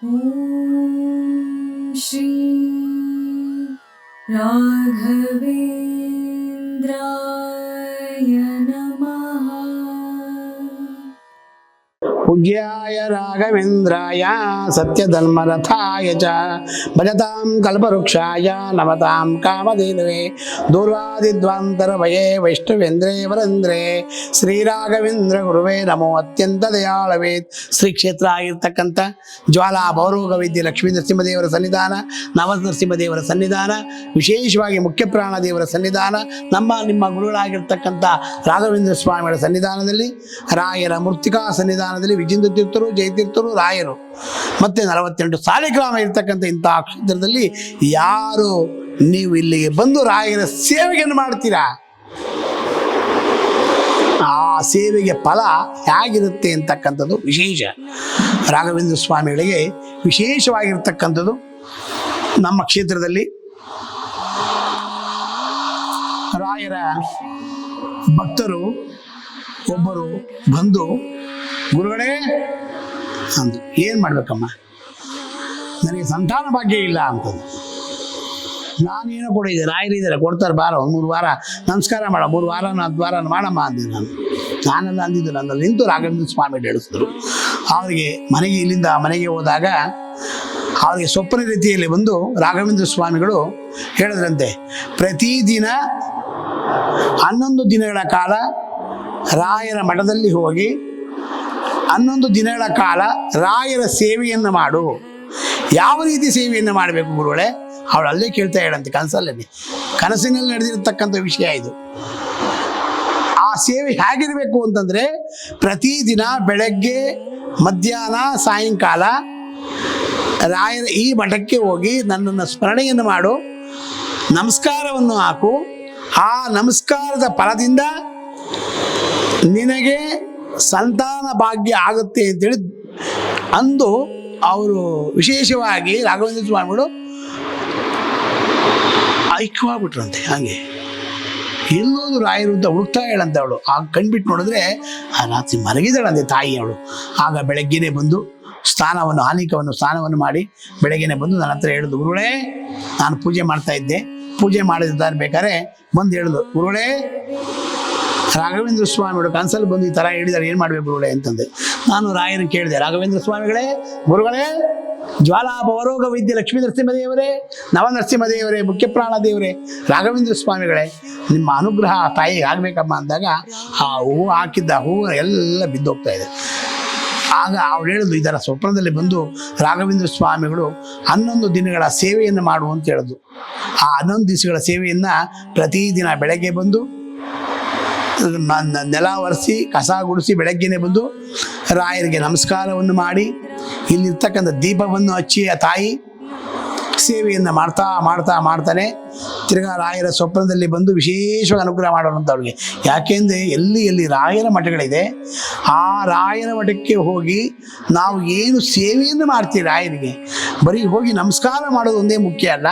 श्री राघवेन्द्राय पूज्याय राघवेन्द्राय सत्यधर्मरथाय च भजतां कल्पवृक्षाय नमतां कामधेनवे दूर्वादिद्वान्तरभये वैष्णवेन्द्रे ವರೇಂದ್ರೆ ಶ್ರೀರಾಘವೇಂದ್ರ ಗುರುವೇ ನಮೋ ಅತ್ಯಂತ ದಯಾಳವೇ ಶ್ರೀ ಕ್ಷೇತ್ರ ಆಗಿರ್ತಕ್ಕಂಥ ಜ್ವಾಲಾ ಭೌರೋಗ ವಿದ್ಯೆ ಲಕ್ಷ್ಮೀ ನರಸಿಂಹದೇವರ ಸನ್ನಿಧಾನ ನವ ನರಸಿಂಹದೇವರ ಸನ್ನಿಧಾನ ವಿಶೇಷವಾಗಿ ಮುಖ್ಯ ಪ್ರಾಣ ದೇವರ ಸನ್ನಿಧಾನ ನಮ್ಮ ನಿಮ್ಮ ಗುರುಗಳಾಗಿರ್ತಕ್ಕಂಥ ರಾಘವೇಂದ್ರ ಸ್ವಾಮಿಗಳ ಸನ್ನಿಧಾನದಲ್ಲಿ ರಾಯರ ಮೂರ್ತಿಕಾ ಸನ್ನಿಧಾನದಲ್ಲಿ ವಿಜೇಂದ್ರ ತೀರ್ಥರು ಜಯತೀರ್ಥರು ರಾಯರು. ಮತ್ತೆ ನಲವತ್ತೆಂಟು ಸಾಲಿಗ್ರಾಮ ಇರ್ತಕ್ಕಂಥ ಇಂಥ ಕ್ಷೇತ್ರದಲ್ಲಿ ಯಾರು ನೀವು ಇಲ್ಲಿಗೆ ಬಂದು ರಾಯರ ಸೇವೆಯನ್ನು ಮಾಡ್ತೀರಾ? ಆ ಸೇವೆಗೆ ಫಲ ಹೇಗಿರುತ್ತೆ ಅಂತಕ್ಕಂಥದ್ದು ವಿಶೇಷ. ರಾಘವೇಂದ್ರ ಸ್ವಾಮಿಗಳಿಗೆ ವಿಶೇಷವಾಗಿರ್ತಕ್ಕಂಥದ್ದು ನಮ್ಮ ಕ್ಷೇತ್ರದಲ್ಲಿ ರಾಯರ ಭಕ್ತರು ಒಬ್ಬರು ಬಂದು ಗುರುಗಳೇ, ಅಂದು, ಏನು ಮಾಡ್ಬೇಕಮ್ಮ? ನನಗೆ ಸಂತಾನ ಭಾಗ್ಯ ಇಲ್ಲ ಅಂತಂದು ನಾನೇನೋ ಕೊಡಿದ್ದೆ ರಾಯರಿದ್ದಾರೆ ಕೊಡ್ತಾರೆ, ಬಾರ, ಒಂದು ಮೂರು ವಾರ ನಮಸ್ಕಾರ ಮಾಡ, ಮೂರು ವಾರ ಹತ್ತು ವಾರ ಮಾಡಮ್ಮ ಅಂದೆ ನಾನು. ನಾನೆಲ್ಲ ಅಂದಿದ್ದು ನನ್ನಲ್ಲಿ ನಿಂತು ರಾಘವೇಂದ್ರ ಸ್ವಾಮಿ ಹೇಳಿಸಿದ್ರು. ಅವರಿಗೆ ಮನೆಗೆ ಇಲ್ಲಿಂದ ಮನೆಗೆ ಹೋದಾಗ ಅವರಿಗೆ ಸ್ವಪ್ನ ರೀತಿಯಲ್ಲಿ ಬಂದು ರಾಘವೇಂದ್ರ ಸ್ವಾಮಿಗಳು ಹೇಳಿದ್ರಂತೆ, ಪ್ರತಿದಿನ ಹನ್ನೊಂದು ದಿನಗಳ ಕಾಲ ರಾಯರ ಮಠದಲ್ಲಿ ಹೋಗಿ ಹನ್ನೊಂದು ದಿನಗಳ ಕಾಲ ರಾಯರ ಸೇವೆಯನ್ನು ಮಾಡು. ಯಾವ ರೀತಿ ಸೇವೆಯನ್ನು ಮಾಡಬೇಕು ಗುರುಗಳೇ? ಅವಳು ಅಲ್ಲೇ ಕೇಳ್ತಾ ಹೇಳಂತೆ ಕನಸಲ್ಲೇ. ಕನಸಿನಲ್ಲಿ ನಡೆದಿರತಕ್ಕಂಥ ವಿಷಯ ಇದು. ಆ ಸೇವೆ ಹೇಗಿರಬೇಕು ಅಂತಂದ್ರೆ ಪ್ರತಿದಿನ ಬೆಳಗ್ಗೆ, ಮಧ್ಯಾಹ್ನ, ಸಾಯಂಕಾಲ ರಾಯರ ಈ ಮಠಕ್ಕೆ ಹೋಗಿ ನನ್ನನ್ನು ಸ್ಮರಣೆಯನ್ನು ಮಾಡು. ನಮಸ್ಕಾರವನ್ನು ಹಾಕು. ಆ ನಮಸ್ಕಾರದ ಫಲದಿಂದ ನಿನಗೆ ಸಂತಾನ ಭಾಗ್ಯ ಆಗುತ್ತೆ ಅಂತೇಳಿ ಅಂದು ಅವರು ವಿಶೇಷವಾಗಿ ರಾಘವೇಂದ್ರ ಸ್ವಾಮಿಗಳು ಐಕ್ಯವಾಗ್ಬಿಟ್ರಂತೆ, ಹಾಗೆ. ಎಲ್ಲೋದು ರಾಯರು ಅಂತ ಹುಡುಕ್ತಾ ಹೇಳಂತೆ ಅವಳು. ಆಗ ಕಣ್ಬಿಟ್ಟು ನೋಡಿದ್ರೆ, ಆ ರಾತ್ರಿ ಮಲಗಿದಳಂತೆ ತಾಯಿ ಅವಳು. ಆಗ ಬೆಳಗ್ಗೆನೆ ಬಂದು ಸ್ನಾನವನ್ನು ಆಲಿಕವನ್ನು ಸ್ನಾನವನ್ನು ಮಾಡಿ ಬೆಳಗ್ಗೆನೆ ಬಂದು ನನ್ನ ಹತ್ರ ಹೇಳಿದ್ರು ಗುರುಗಳೇ, ನಾನು ಪೂಜೆ ಮಾಡ್ತಾ ಇದ್ದೆ. ಪೂಜೆ ಮಾಡಿದ್ದಾರೆ ಬೇಕಾದ್ರೆ ಬಂದು ಹೇಳಿದ್ರು ಗುರುಗಳೇ ರಾಘವೇಂದ್ರ ಸ್ವಾಮಿಗಳು ಕನ್ಸಲ್ಲಿ ಬಂದು ಈ ಥರ ಹೇಳಿದಾರೆ ಏನು ಮಾಡಬೇಕು ಗುರುಗಳೇ ಅಂತಂದೆ. ನಾನು ರಾಯನ ಕೇಳಿದೆ, ರಾಘವೇಂದ್ರ ಸ್ವಾಮಿಗಳೇ, ಗುರುಗಳೇ ಜ್ವಾಲಾ ಭವರೋಗ ವೈದ್ಯ ಲಕ್ಷ್ಮೀ ನರಸಿಂಹದೇವರೇ ನವ ನರಸಿಂಹದೇವರೇ ಮುಖ್ಯ ಪ್ರಾಣ ದೇವರೇ, ರಾಘವೇಂದ್ರ ಸ್ವಾಮಿಗಳೇ, ನಿಮ್ಮ ಅನುಗ್ರಹ ತಾಯಿಗೆ ಆಗಬೇಕಮ್ಮ ಅಂದಾಗ ಆ ಹೂವು ಹಾಕಿದ್ದ ಹೂವು ಎಲ್ಲ ಬಿದ್ದೋಗ್ತಾ ಇದೆ. ಆಗ ಅವಳು ಹೇಳಿದ್ರು ಇದರ ಸ್ವಪ್ನದಲ್ಲಿ ಬಂದು ರಾಘವೇಂದ್ರ ಸ್ವಾಮಿಗಳು ಹನ್ನೊಂದು ದಿನಗಳ ಸೇವೆಯನ್ನು ಮಾಡು ಅಂತ ಹೇಳಿದ್ರು. ಆ ಹನ್ನೊಂದು ದಿವಸಗಳ ಸೇವೆಯನ್ನು ಪ್ರತಿದಿನ ಬೆಳಗ್ಗೆ ಬಂದು ನೆಲ ಒರೆಸಿ, ಕಸ ಗುಡಿಸಿ ಬೆಳಗ್ಗೆನೆ ಬಂದು ರಾಯರಿಗೆ ನಮಸ್ಕಾರವನ್ನು ಮಾಡಿ, ಇಲ್ಲಿರ್ತಕ್ಕಂಥ ದೀಪವನ್ನು ಹಚ್ಚಿ ಆ ತಾಯಿ ಸೇವೆಯನ್ನು ಮಾಡ್ತಾ ಮಾಡ್ತಾ ಮಾಡ್ತಾನೆ. ತಿರ್ಗಾ ರಾಯರ ಸ್ವಪ್ನದಲ್ಲಿ ಬಂದು ವಿಶೇಷವಾಗಿ ಅನುಗ್ರಹ ಮಾಡೋಣಂತ ಅವಳಿಗೆ ಯಾಕೆಂದರೆ ಎಲ್ಲಿ ಎಲ್ಲಿ ರಾಯರ ಮಠಗಳಿದೆ, ಆ ರಾಯರ ಮಠಕ್ಕೆ ಹೋಗಿ ನಾವು ಏನು ಸೇವೆಯನ್ನು ಮಾಡ್ತೀವಿ ರಾಯರಿಗೆ. ಬರೀ ಹೋಗಿ ನಮಸ್ಕಾರ ಮಾಡೋದು ಒಂದೇ ಮುಖ್ಯ ಅಲ್ಲ.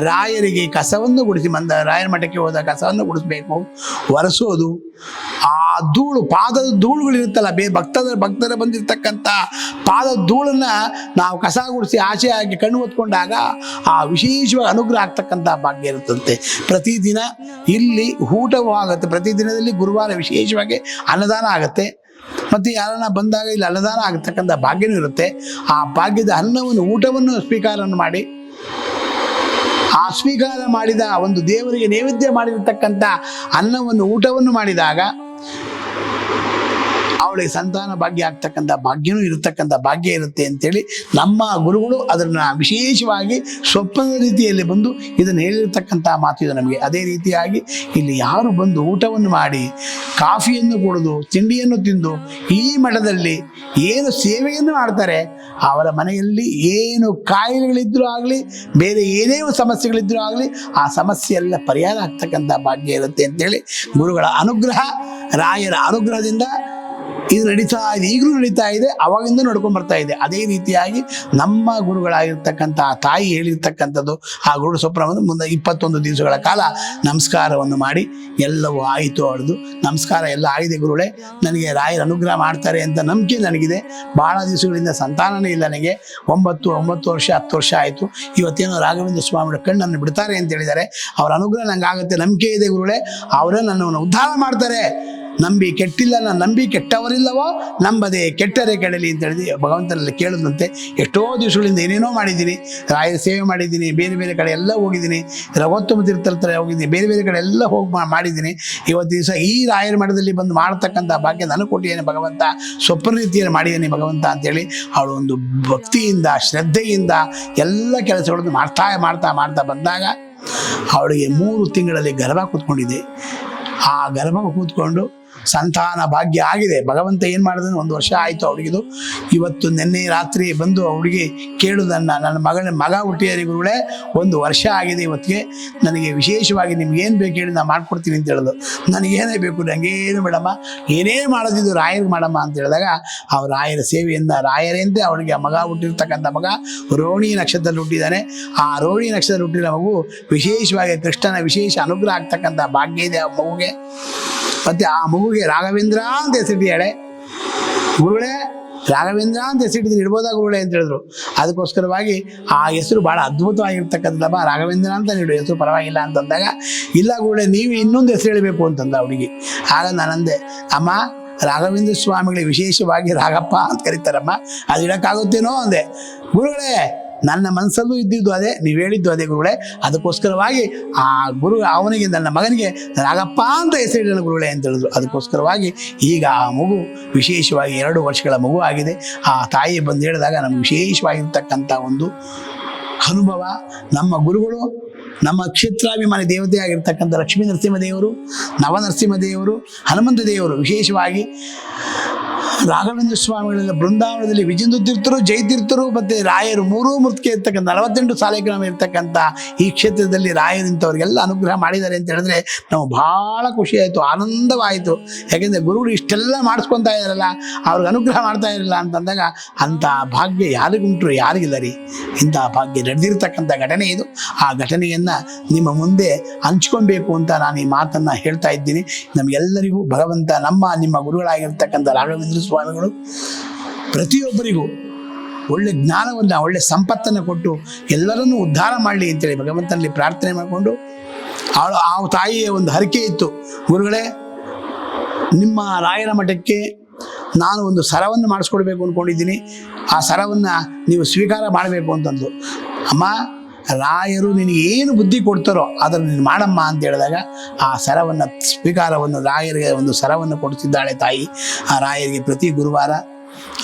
ರಾಯರಿಗೆ ಕಸವನ್ನು ಗುಡಿಸಿ ಮಂದ ರಾಯರ ಮಠಕ್ಕೆ ಹೋದ ಕಸವನ್ನು ಗುಡಿಸ್ಬೇಕು, ಒರೆಸೋದು, ಆ ಧೂಳು, ಪಾದದ ಧೂಳುಗಳಿರುತ್ತಲ್ಲ ಬೇ ಭಕ್ತದ, ಭಕ್ತರ ಬಂದಿರತಕ್ಕಂಥ ಪಾದದ ಧೂಳನ್ನ ನಾವು ಕಸ ಗುಡಿಸಿ ಆಚೆ ಕಣ್ಣು ಹೊತ್ಕೊಂಡಾಗ ಆ ವಿಶೇಷವಾಗಿ ಅನುಗ್ರಹ ಆಗ್ತಕ್ಕಂಥ ಭಾಗ್ಯ ಇರುತ್ತಂತೆ. ಪ್ರತಿದಿನ ಇಲ್ಲಿ ಊಟವೂ ಆಗುತ್ತೆ. ಪ್ರತಿದಿನದಲ್ಲಿ ಗುರುವಾರ ವಿಶೇಷವಾಗಿ ಅನ್ನದಾನ ಆಗುತ್ತೆ. ಮತ್ತು ಯಾರನ್ನ ಬಂದಾಗ ಇಲ್ಲಿ ಅನ್ನದಾನ ಆಗತಕ್ಕಂಥ ಭಾಗ್ಯನೂ ಇರುತ್ತೆ. ಆ ಭಾಗ್ಯದ ಅನ್ನವನ್ನು, ಊಟವನ್ನು ಸ್ವೀಕಾರವನ್ನು ಮಾಡಿ, ಆ ಸ್ವೀಕಾರ ಮಾಡಿದ ಒಂದು ದೇವರಿಗೆ ನೈವೇದ್ಯ ಮಾಡಿರತಕ್ಕಂಥ ಅನ್ನವನ್ನು, ಊಟವನ್ನು ಮಾಡಿದಾಗ ಅವಳಿಗೆ ಸಂತಾನ ಭಾಗ್ಯ ಆಗ್ತಕ್ಕಂಥ ಭಾಗ್ಯನೂ ಇರತಕ್ಕಂಥ ಭಾಗ್ಯ ಇರುತ್ತೆ ಅಂತೇಳಿ ನಮ್ಮ ಗುರುಗಳು ಅದನ್ನು ವಿಶೇಷವಾಗಿ ಸ್ವಪ್ನದ ರೀತಿಯಲ್ಲಿ ಬಂದು ಇದನ್ನು ಹೇಳಿರ್ತಕ್ಕಂಥ ಮಾತು ಇದು ನಮಗೆ. ಅದೇ ರೀತಿಯಾಗಿ ಇಲ್ಲಿ ಯಾರು ಬಂದು ಊಟವನ್ನು ಮಾಡಿ, ಕಾಫಿಯನ್ನು ಕುಡಿದು, ತಿಂಡಿಯನ್ನು ತಿಂದು, ಈ ಮಠದಲ್ಲಿ ಏನು ಸೇವೆಯನ್ನು ಮಾಡ್ತಾರೆ, ಅವರ ಮನೆಯಲ್ಲಿ ಏನು ಕಾಯಿಲೆಗಳಿದ್ದರೂ ಆಗಲಿ, ಬೇರೆ ಏನೇ ಸಮಸ್ಯೆಗಳಿದ್ದರೂ ಆಗಲಿ, ಆ ಸಮಸ್ಯೆ ಎಲ್ಲ ಪರಿಹಾರ ಆಗ್ತಕ್ಕಂಥ ಭಾಗ್ಯ ಇರುತ್ತೆ ಅಂತೇಳಿ ಗುರುಗಳ ಅನುಗ್ರಹ ರಾಯರ ಅನುಗ್ರಹದಿಂದ ಇದು ನಡೀತಾ ಇದೆ, ಈಗಲೂ ನಡೀತಾ ಇದೆ, ಅವಾಗಿಂದ ನಡ್ಕೊಂಡು ಬರ್ತಾ ಇದೆ. ಅದೇ ರೀತಿಯಾಗಿ ನಮ್ಮ ಗುರುಗಳಾಗಿರ್ತಕ್ಕಂಥ ಆ ತಾಯಿ ಹೇಳಿರ್ತಕ್ಕಂಥದ್ದು ಆ ಗುರು ಸ್ವಪ್ನವನ್ನು ಮುಂದೆ ಇಪ್ಪತ್ತೊಂದು ದಿವಸಗಳ ಕಾಲ ನಮಸ್ಕಾರವನ್ನು ಮಾಡಿ ಎಲ್ಲವೂ ಆಯಿತು ಅವಳದು ನಮಸ್ಕಾರ ಎಲ್ಲ ಆಗಿದೆ ಗುರುಗಳೇ. ನನಗೆ ರಾಯರ ಅನುಗ್ರಹ ಮಾಡ್ತಾರೆ ಅಂತ ನಂಬಿಕೆ ನನಗಿದೆ. ಬಹಳ ದಿವಸಗಳಿಂದ ಸಂತಾನನೇ ಇಲ್ಲ ನನಗೆ. ಒಂಬತ್ತು ಒಂಬತ್ತು ವರ್ಷ, ಹತ್ತು ವರ್ಷ ಆಯಿತು. ಇವತ್ತೇನೋ ರಾಘವೇಂದ್ರ ಸ್ವಾಮಿಗಳ ಕಣ್ಣನ್ನು ಬಿಡ್ತಾರೆ ಅಂತ ಹೇಳಿದ್ದಾರೆ. ಅವರ ಅನುಗ್ರಹ ನಂಗೆ ಆಗುತ್ತೆ ನಂಬಿಕೆ ಇದೆ ಗುರುಗಳೇ. ಅವರೇ ನನ್ನನ್ನು ಉದ್ಧಾರ ಮಾಡ್ತಾರೆ. ನಂಬಿ ಕೆಟ್ಟಿಲ್ಲ ನಾನು ನಂಬಿ ಕೆಟ್ಟವರಿಲ್ಲವೋ ನಂಬದೆ ಕೆಟ್ಟರೆ ಕೆಡಲಿ ಅಂತ ಹೇಳಿ ಭಗವಂತನಲ್ಲಿ ಕೇಳಿದಂತೆ ಎಷ್ಟೋ ದಿವಸಗಳಿಂದ ಏನೇನೋ ಮಾಡಿದ್ದೀನಿ, ರಾಯರ ಸೇವೆ ಮಾಡಿದ್ದೀನಿ, ಬೇರೆ ಬೇರೆ ಕಡೆ ಎಲ್ಲ ಹೋಗಿದ್ದೀನಿ ರಘೋತ್ತಮ ತೀರ್ಥರ ತರ ಹೋಗಿದ್ದೀನಿ, ಬೇರೆ ಬೇರೆ ಕಡೆ ಎಲ್ಲ ಹೋಗಿ ಮಾಡಿದ್ದೀನಿ. ಇವತ್ತು ದಿವಸ ಈ ರಾಯರ ಮಠದಲ್ಲಿ ಬಂದು ಮಾಡ್ತಕ್ಕಂಥ ಭಾಗ್ಯ ನನಗೆ ಕೊಟ್ಟಿದ್ದೇನೆ ಭಗವಂತ ಸ್ವಪ್ನ ರೀತಿಯಲ್ಲಿ ಮಾಡಿದ್ದೇನೆ ಭಗವಂತ ಅಂತೇಳಿ ಅವಳು ಒಂದು ಭಕ್ತಿಯಿಂದ, ಶ್ರದ್ಧೆಯಿಂದ ಎಲ್ಲ ಕೆಲಸಗಳನ್ನು ಮಾಡ್ತಾ ಮಾಡ್ತಾ ಮಾಡ್ತಾ ಬಂದಾಗ ಅವಳಿಗೆ ಮೂರು ತಿಂಗಳಲ್ಲಿ ಗರ್ಭ ಕೂತ್ಕೊಂಡಿದೆ ಆ ಗರ್ಭ ಕೂತ್ಕೊಂಡು ಸಂತಾನ ಭಾಗ್ಯ ಆಗಿದೆ. ಭಗವಂತ ಏನು ಮಾಡಿದ್ರೆ ಒಂದು ವರ್ಷ ಆಯಿತು ಅವಳಿಗಿದು ಇವತ್ತು ನಿನ್ನೆ ರಾತ್ರಿ ಬಂದು ಅವಳಿಗೆ ಕೇಳುದನ್ನ, ನನ್ನ ಮಗಳ ಮಗ ಹುಟ್ಟಿಯರಿಗೂಳೆ ಒಂದು ವರ್ಷ ಆಗಿದೆ ಇವತ್ತಿಗೆ. ನನಗೆ ವಿಶೇಷವಾಗಿ ನಿಮ್ಗೇನು ಬೇಕು ಹೇಳಿ ನಾನು ಮಾಡ್ಕೊಡ್ತೀನಿ ಅಂತ ಹೇಳಿದ್ರು ನನಗೇನೇ ಬೇಕು ನನಗೇನು ಮೇಡಮ್ಮ ಏನೇ ಮಾಡೋದಿದ್ದು ರಾಯರಿಗೆ ಮಾಡಮ್ಮ ಅಂತ ಹೇಳಿದಾಗ ಅವ್ರ ರಾಯರ ಸೇವೆಯಿಂದ ರಾಯರಂತೆ ಅವಳಿಗೆ ಆ ಮಗ ಹುಟ್ಟಿರ್ತಕ್ಕಂಥ ಮಗ ರೋಣಿ ನಕ್ಷತ್ರದಲ್ಲಿ ಹುಟ್ಟಿದ್ದಾನೆ. ಆ ರೋಣಿ ನಕ್ಷತ್ರದಲ್ಲಿ ಹುಟ್ಟಿದ ಮಗು ವಿಶೇಷವಾಗಿ ಕೃಷ್ಣನ ವಿಶೇಷ ಅನುಗ್ರಹ ಆಗ್ತಕ್ಕಂಥ ಭಾಗ್ಯ ಇದೆ ಆ ಮಗುಗೆ. ಮತ್ತೆ ಆ ಮಗುಗೆ ರಾಘವೇಂದ್ರ ಅಂತ ಹೆಸರಿಟ್ಟಿದ್ದಾಳೆ ಗುರುಗಳೇ, ರಾಘವೇಂದ್ರ ಅಂತ ಹೆಸರಿಟ್ಟಿದ್ರು ಇಡ್ಬೋದಾ ಗುರುಗಳೇ ಅಂತ ಹೇಳಿದ್ರು. ಅದಕ್ಕೋಸ್ಕರವಾಗಿ ಆ ಹೆಸರು ಬಹಳ ಅದ್ಭುತವಾಗಿರ್ತಕ್ಕಂಥದ್ದಪ್ಪ ರಾಘವೇಂದ್ರ ಅಂತ ನೀಡು, ಹೆಸರು ಪರವಾಗಿಲ್ಲ ಅಂತಂದಾಗ, ಇಲ್ಲ ಗುರುಗಳೇ, ನೀವು ಇನ್ನೊಂದು ಹೆಸರು ಹೇಳಬೇಕು ಅಂತಂದ ಅವಳಿಗೆ ಆಗ ನಾನಂದೆ, ಅಮ್ಮ, ರಾಘವೇಂದ್ರ ಸ್ವಾಮಿಗಳಿಗೆ ವಿಶೇಷವಾಗಿ ರಾಘಪ್ಪ ಅಂತ ಕರೀತಾರಮ್ಮ, ಅದು ಇಡಕ್ಕಾಗುತ್ತೇನೋ ಅಂದೆ. ಗುರುಗಳೇ ನನ್ನ ಮನಸ್ಸಲ್ಲೂ ಇದ್ದಿದ್ದು ಅದೇ, ನೀವು ಹೇಳಿದ್ದು ಅದೇ ಗುರುಗಳೇ. ಅದಕ್ಕೋಸ್ಕರವಾಗಿ ಆ ಗುರು, ಅವನಿಗೆ, ನನ್ನ ಮಗನಿಗೆ, ರಾಗಪ್ಪ ಅಂತ ಹೆಸರಿಡಲು ಗುರುಗಳೇ ಅಂತ ಹೇಳಿದ್ರು. ಅದಕ್ಕೋಸ್ಕರವಾಗಿ ಈಗ ಆ ಮಗು ವಿಶೇಷವಾಗಿ ಎರಡು ವರ್ಷಗಳ ಮಗು ಆಗಿದೆ. ಆ ತಾಯಿ ಬಂದು ಹೇಳಿದಾಗ ನಮ್ಗೆ ವಿಶೇಷವಾಗಿರ್ತಕ್ಕಂಥ ಒಂದು ಅನುಭವ. ನಮ್ಮ ಗುರುಗಳು, ನಮ್ಮ ಕ್ಷೇತ್ರಾಭಿಮಾನಿ ದೇವತೆಯಾಗಿರ್ತಕ್ಕಂಥ ಲಕ್ಷ್ಮೀ ನರಸಿಂಹದೇವರು ದೇವರು, ನವನರಸಿಂಹ ದೇವರು, ಹನುಮಂತ ದೇವರು ವಿಶೇಷವಾಗಿ ರಾಘವೇಂದ್ರ ಸ್ವಾಮಿಗಳಿಂದ ಬೃಂದಾವನದಲ್ಲಿ ವಿಜೇಂದ್ರ ತೀರ್ಥರು ಜಯತೀರ್ಥರು ಮತ್ತು ರಾಯರು ಮೂರೂ ಮೂರ್ತಿಗೆ ಇರ್ತಕ್ಕಂಥ ನಲವತ್ತೆಂಟು ಸಾಲಿಗ್ರಾಮ ಇರ್ತಕ್ಕಂಥ ಈ ಕ್ಷೇತ್ರದಲ್ಲಿ ರಾಯರಿಂಥವ್ರಿಗೆಲ್ಲ ಅನುಗ್ರಹ ಮಾಡಿದ್ದಾರೆ ಅಂತ ಹೇಳಿದ್ರೆ ನಾವು ಭಾಳ ಖುಷಿ ಆಯಿತು, ಆನಂದವಾಯಿತು. ಯಾಕೆಂದರೆ ಗುರುಗಳು ಇಷ್ಟೆಲ್ಲ ಮಾಡಿಸ್ಕೊತಾ ಇದ್ದಾರಲ್ಲ, ಅವ್ರಿಗೆ ಅನುಗ್ರಹ ಮಾಡ್ತಾ ಇರಲಿಲ್ಲ ಅಂತಂದಾಗ ಅಂಥ ಭಾಗ್ಯ ಯಾರಿಗುಂಟು ಯಾರಿಗಿಲ್ಲ ರೀ. ಇಂಥ ಭಾಗ್ಯ ನಡೆದಿರ್ತಕ್ಕಂಥ ಘಟನೆ ಇದು. ಆ ಘಟನೆಯನ್ನು ನಿಮ್ಮ ಮುಂದೆ ಹಂಚ್ಕೊಬೇಕು ಅಂತ ನಾನು ಈ ಮಾತನ್ನು ಹೇಳ್ತಾ ಇದ್ದೀನಿ. ನಮಗೆಲ್ಲರಿಗೂ ಭಗವಂತ ನಮ್ಮ, ನಿಮ್ಮ ಗುರುಗಳಾಗಿರ್ತಕ್ಕಂಥ ರಾಘವೇಂದ್ರ ಸ್ವಾಮಿಗಳು, ಪ್ರತಿಯೊಬ್ಬರಿಗೂ ಒಳ್ಳೆ ಜ್ಞಾನವನ್ನು, ಒಳ್ಳೆ ಸಂಪತ್ತನ್ನು ಕೊಟ್ಟು ಎಲ್ಲರನ್ನೂ ಉದ್ಧಾರ ಮಾಡಲಿ ಅಂತೇಳಿ ಭಗವಂತನಲ್ಲಿ ಪ್ರಾರ್ಥನೆ ಮಾಡಿಕೊಂಡು ಅವಳು ಆ ತಾಯಿಯ ಒಂದು ಹರಕೆ ಇತ್ತು. ಗುರುಗಳೇ, ನಿಮ್ಮ ರಾಯರ ಮಠಕ್ಕೆ ನಾನು ಒಂದು ಸರವನ್ನು ಮಾಡಿಸ್ಕೊಡ್ಬೇಕು ಅಂದ್ಕೊಂಡಿದ್ದೀನಿ. ಆ ಸರವನ್ನು ನೀವು ಸ್ವೀಕಾರ ಮಾಡಬೇಕು ಅಂತಂದು ಅಮ್ಮ ರಾಯರು ನಿನಗೆ ಏನು ಬುದ್ಧಿ ಕೊಡ್ತಾರೋ ಅದನ್ನು ನೀನು ಮಾಡಮ್ಮ ಅಂತ ಹೇಳಿದಾಗ ಆ ಸರವನ್ನು, ಸ್ವೀಕಾರವನ್ನು, ರಾಯರಿಗೆ ಒಂದು ಸರವನ್ನು ಕೊಡ್ತಿದ್ದಾಳೆ ತಾಯಿ. ಆ ರಾಯರಿಗೆ ಪ್ರತಿ ಗುರುವಾರ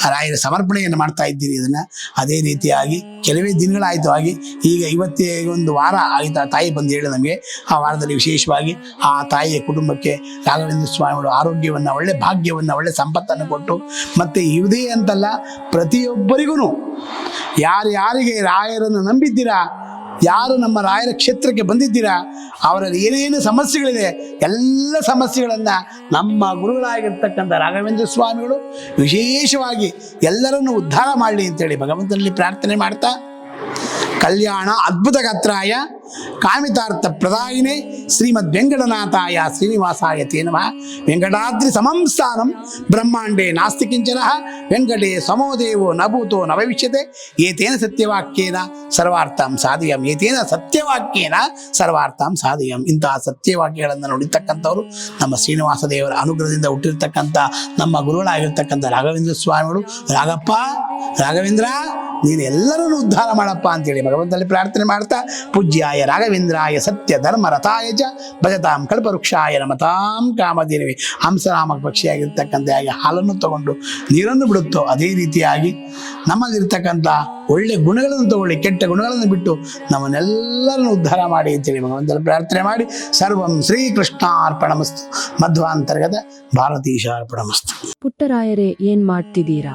ಆ ರಾಯರ ಸಮರ್ಪಣೆಯನ್ನು ಮಾಡ್ತಾ ಇದ್ದೀರಿ ಇದನ್ನು. ಅದೇ ರೀತಿಯಾಗಿ ಕೆಲವೇ ದಿನಗಳಾಯಿತು ಆಗಿ ಈಗ ಇವತ್ತೇ ಒಂದು ವಾರ ಆಯಿತು ಆ ತಾಯಿ ಬಂದು ಹೇಳಿ ನಮಗೆ. ಆ ವಾರದಲ್ಲಿ ವಿಶೇಷವಾಗಿ ಆ ತಾಯಿಯ ಕುಟುಂಬಕ್ಕೆ ರಾಘವೇಂದ್ರ ಸ್ವಾಮಿಗಳು ಆರೋಗ್ಯವನ್ನು, ಒಳ್ಳೆ ಭಾಗ್ಯವನ್ನು, ಒಳ್ಳೆ ಸಂಪತ್ತನ್ನು ಕೊಟ್ಟು ಮತ್ತು ಇವುದೇ ಅಂತಲ್ಲ ಪ್ರತಿಯೊಬ್ಬರಿಗೂ ಯಾರು ಯಾರಿಗೆ ರಾಯರನ್ನು ನಂಬಿದ್ದೀರಾ ಯಾರು ನಮ್ಮ ರಾಯರ ಕ್ಷೇತ್ರಕ್ಕೆ ಬಂದಿದ್ದೀರಾ? ಅವರಲ್ಲಿ ಏನೇನು ಸಮಸ್ಯೆಗಳಿದೆ? ಎಲ್ಲ ಸಮಸ್ಯೆಗಳನ್ನು ನಮ್ಮ ಗುರುಗಳಾಗಿರ್ತಕ್ಕಂಥ ರಾಘವೇಂದ್ರ ಸ್ವಾಮಿಗಳು ವಿಶೇಷವಾಗಿ ಎಲ್ಲರನ್ನು ಉದ್ಧಾರ ಮಾಡಲಿ ಅಂತೇಳಿ ಭಗವಂತನಲ್ಲಿ ಪ್ರಾರ್ಥನೆ ಮಾಡ್ತಾ ಕಲ್ಯಾಣ ಅದ್ಭುತ ಗಾತ್ರಾಯ ಕಾಮಿತಾರ್ಥ ಪ್ರದಾಯಿನೇ ಶ್ರೀಮದ್ ವೆಂಕಟನಾಥಾಯ ಶ್ರೀನಿವಾಸಾಯ ತೇ ನಮಃ ವೆಂಕಟಾದ್ರಿ ಸಮಂ ಸ್ಥಾನಂ ಬ್ರಹ್ಮಾಂಡೇ ನಾಸ್ತಿ ಕಿಂಚನ ವೆಂಕಟೇ ಸಮೋದೇವೋ ನ ಭೂತೋ ನ ಭವಿಷ್ಯತೆ ಏತೇನ ಸತ್ಯವಾಕ್ಯೇನ ಸರ್ವಾರ್ಥಂ ಸಾಧಯಂ ಏತೇನ ಸತ್ಯವಾಕ್ಯೇನ ಸರ್ವಾರ್ಥಂ ಸಾಧಯಂ ಇಂತಹ ಸತ್ಯವಾಕ್ಯಗಳನ್ನು ನುಡಿತಕ್ಕಂಥವ್ರು ನಮ್ಮ ಶ್ರೀನಿವಾಸ ದೇವರ ಅನುಗ್ರಹದಿಂದ ಹುಟ್ಟಿರ್ತಕ್ಕಂಥ ನಮ್ಮ ಗುರುಗಳಾಗಿರ್ತಕ್ಕಂಥ ರಾಘವೇಂದ್ರ ಸ್ವಾಮಿಗಳು ರಾಘಪ್ಪ ರಾಘವೇಂದ್ರ ನೀನು ಎಲ್ಲರನ್ನು ಉದ್ಧಾರ ಮಾಡಪ್ಪ ಅಂತೇಳಿ ಭಗವಂತನಲ್ಲಿ ಪ್ರಾರ್ಥನೆ ಮಾಡ್ತಾ, ಪೂಜ್ಯಾಯ ರಾಘವೇಂದ್ರಾಯ ಸತ್ಯ ಧರ್ಮ ರಥಾಯ ಚ ಭಜತಾಂ ಕಲ್ಪವೃಕ್ಷಾಯ ನಮತಾಂ ಕಾಮಧೇನವಿ. ಹಂಸರಾಮ ಪಕ್ಷಿಯಾಗಿರ್ತಕ್ಕಂಥ ಹಾಗೆ ಹಾಲನ್ನು ತಗೊಂಡು ನೀರನ್ನು ಬಿಡುತ್ತೋ ಅದೇ ರೀತಿಯಾಗಿ ನಮ್ಮಲ್ಲಿರ್ತಕ್ಕಂಥ ಒಳ್ಳೆ ಗುಣಗಳನ್ನು ತಗೊಳ್ಳಿ, ಕೆಟ್ಟ ಗುಣಗಳನ್ನು ಬಿಟ್ಟು ನಮ್ಮನ್ನೆಲ್ಲರನ್ನು ಉದ್ಧಾರ ಮಾಡಿ ಅಂತೇಳಿ ಭಗವಂತನ ಪ್ರಾರ್ಥನೆ ಮಾಡಿ. ಸರ್ವಂ ಶ್ರೀಕೃಷ್ಣಾರ್ಪಣಮಸ್ತು. ಮಧ್ವಾಂತರ್ಗತ ಭಾರತೀಶಾರ್ಪಣಮಸ್ತು. ಪುಟ್ಟರಾಯರೇ, ಏನ್ ಮಾಡ್ತಿದ್ದೀರಾ?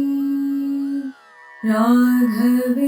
राघवेन्द्रा।